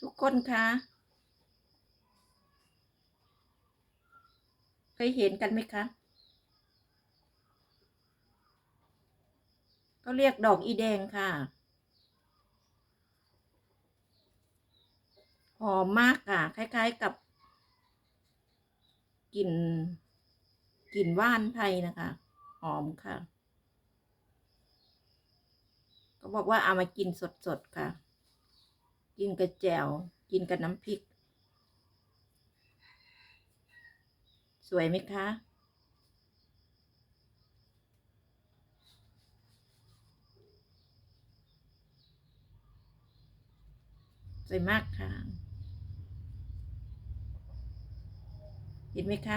ทุกคนคะเคยเห็นกันไหมคะก็เรียกดอกอีแดงค่ะ หอมมากค่ะ คล้ายๆกับกลิ่นกลิ่นว่านไทยนะคะ หอมค่ะ ก็บอกว่าเอามากินสดๆค่ะ กินกับแจ่วกินกับน้ำพริก สวยไหมคะสวยมากค่ะ เห็นไหมคะ